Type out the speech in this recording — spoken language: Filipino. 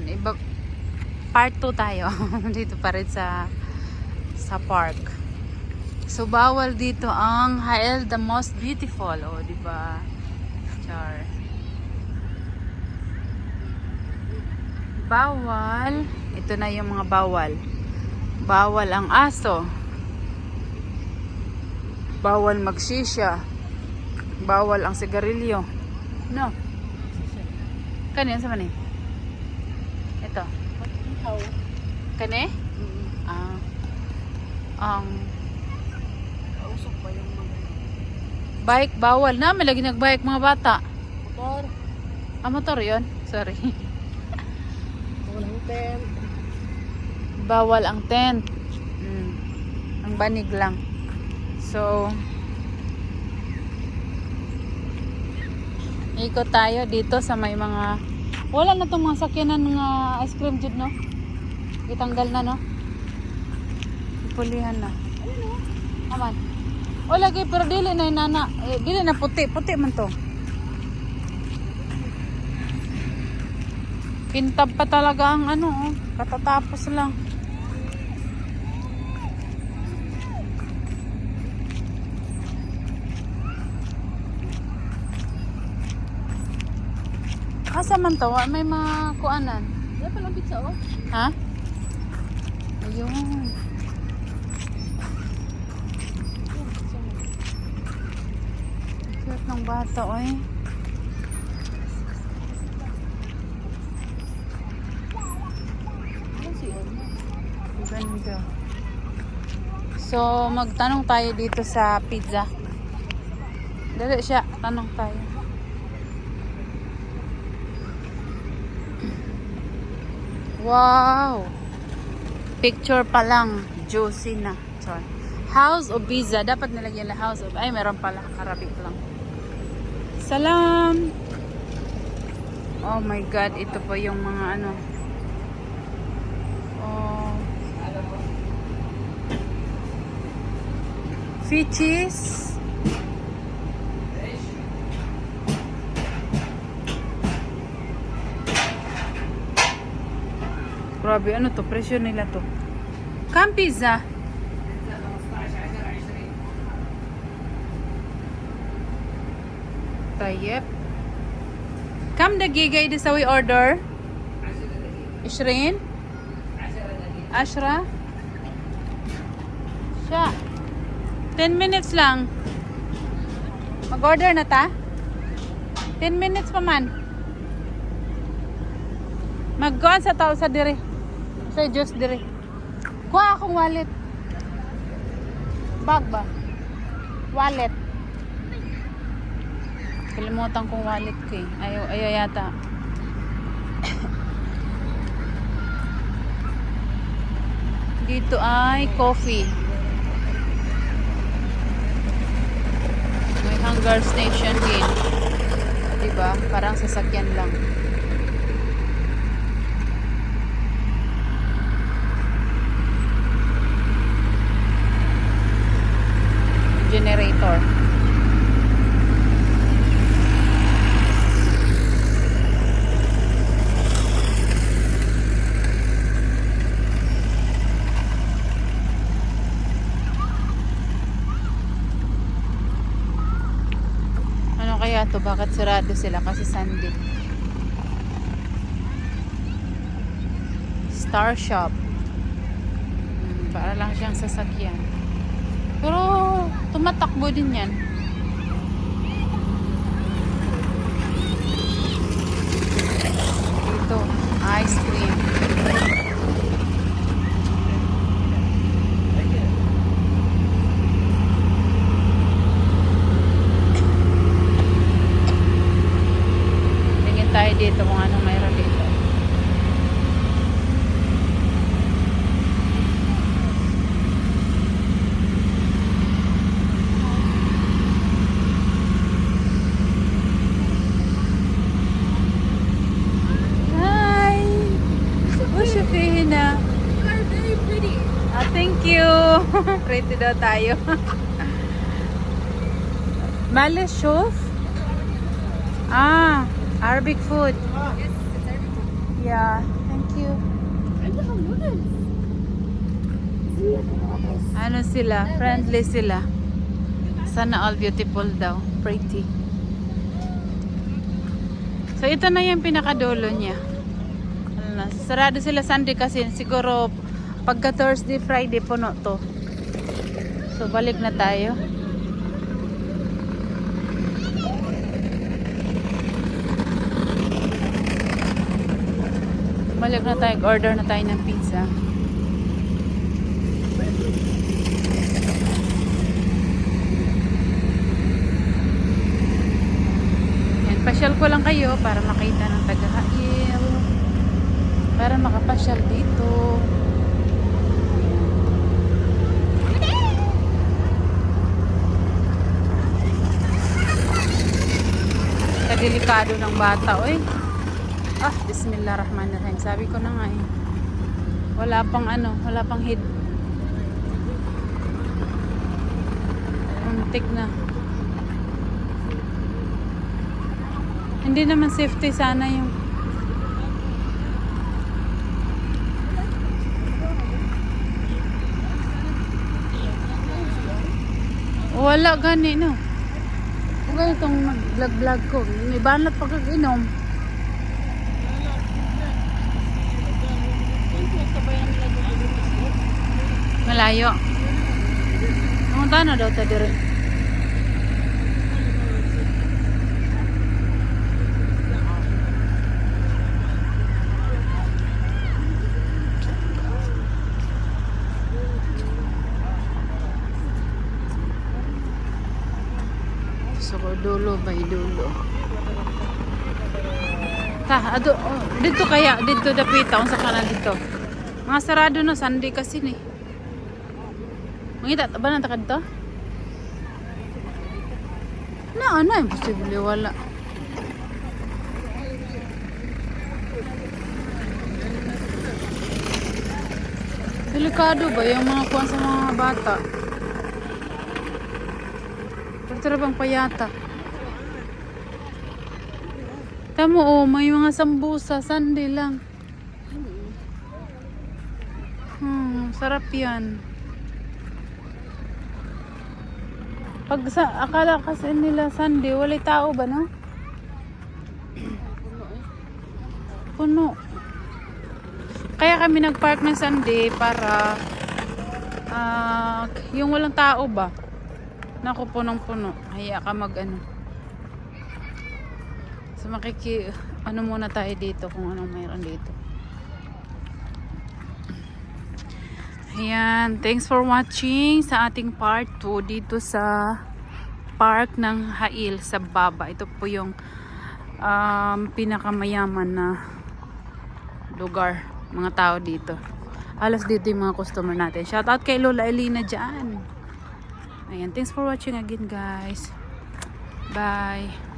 Ayan, iba, part 2 tayo. dito pa rin sa sa park. So, bawal dito ang Hael the most beautiful. O, di ba? Char. Bawal. Ito na yung mga bawal. Bawal ang aso. Bawal magsisya. Bawal ang sigarilyo. No. Kanyan sa man? Ito. Ikaw. Kane? Ah. Ang Kausok pa yung mga bike bawal na. May lagi nagbike mga bata. motor. Ah, motor yun? Sorry. Walang tent. Bawal ang tent. Mm. Ang banig lang. So, ikot tayo dito sa may mga wala na tong mga sakyanan ng ice cream jud no itanggal na no ipulihan na Ayun o. aman o lagi pero dili na yung nana eh, dili na puti puti man to kintab pa talaga ang ano oh. katatapos lang Asa man to? May mga kuanan. Wala pa lang pizza oh. Ha? Ayun. Cute ng bata, oy. Ganda. So, magtanong tayo dito sa pizza. Dali siya, tanong tayo. Wow! Picture pa lang, juicy na. Sorry. House of Pizza. Dapat nilagyan na House of... Ay, meron pala. Arabic lang. Salam! Oh my God, ito po yung mga ano. Oh. Fichis. Grabe, ano to? Presyo nila to. Kan pizza? Tayep. Kam dagigay di sa we order? Ishrin? Ashra? Siya. 10 minutes lang. Mag-order na ta? 10 minutes pa man. Mag-gone sa tao sa dire. Sa juice dire. Kuha akong wallet. Bag ba? Wallet. Kalimutan kong wallet ko eh. Ayaw, ayaw yata. Dito ay coffee. May hunger station din. Diba? Parang sasakyan lang. Generator. Ano kaya to? Bakit sarado sila? Kasi Sunday. Star Shop. Hmm, para lang siyang sasakyan. Pero tumatakbo din yan. Dito, ice cream. Tingin tayo dito kung anong mayroon dito. Hi! What's your Fihina? You are very pretty. Ah, thank Pretty daw tayo. Malish shuf? Ah, Arabic food. Yes, it's everything. Yeah, thank you. Ano sila? Friendly sila. Sana all beautiful daw. Pretty. So ito na yung pinakadulo niya. Sarado sila Sunday kasi siguro pagka Thursday, Friday puno to. So balik na tayo. Balik na tayo. Order na tayo ng pizza. Pasyal ko lang kayo para makita ng taga-hail. Para makapasyal dito. Kadelikado ng bata, oy. Ah, bismillahirrahmanirrahim. Sabi ko na nga eh. Wala pang ano, wala pang hid. Muntik na. Hindi naman safety sana yung Wala gani no. Kung ganitong mag-vlog-vlog ko, may banat pagkag-inom. Malayo. Pumunta na daw ta dire. So, dulo by dulo. Ta, ado, oh, dito kaya, dito dapita, kung sa kanan dito. Mga sarado na, Sunday kasi ni. Mangita, ba na takad to? Na, ano, imposible, wala. Delikado ba yung mga kuwan sa mga bata? Pagtara bang payata? Tamo oh, may mga sambusa, sandi lang. Hmm, sarap yan. Pag sa, akala kasi nila Sunday, wala tao ba no? Puno. Kaya kami nag-park ng Sunday para ah, yung walang tao ba? Naku, punong-puno. Haya ka mag ano. So makiki, ano muna tayo dito kung anong mayroon dito. Ayan, thanks for watching sa ating part 2 dito sa park ng Hail sa Baba. Ito po yung um, pinakamayaman na lugar, mga tao dito. Alas dito yung mga customer natin. Shout out kay Lola Elena dyan. Ayan, thanks for watching again guys. Bye.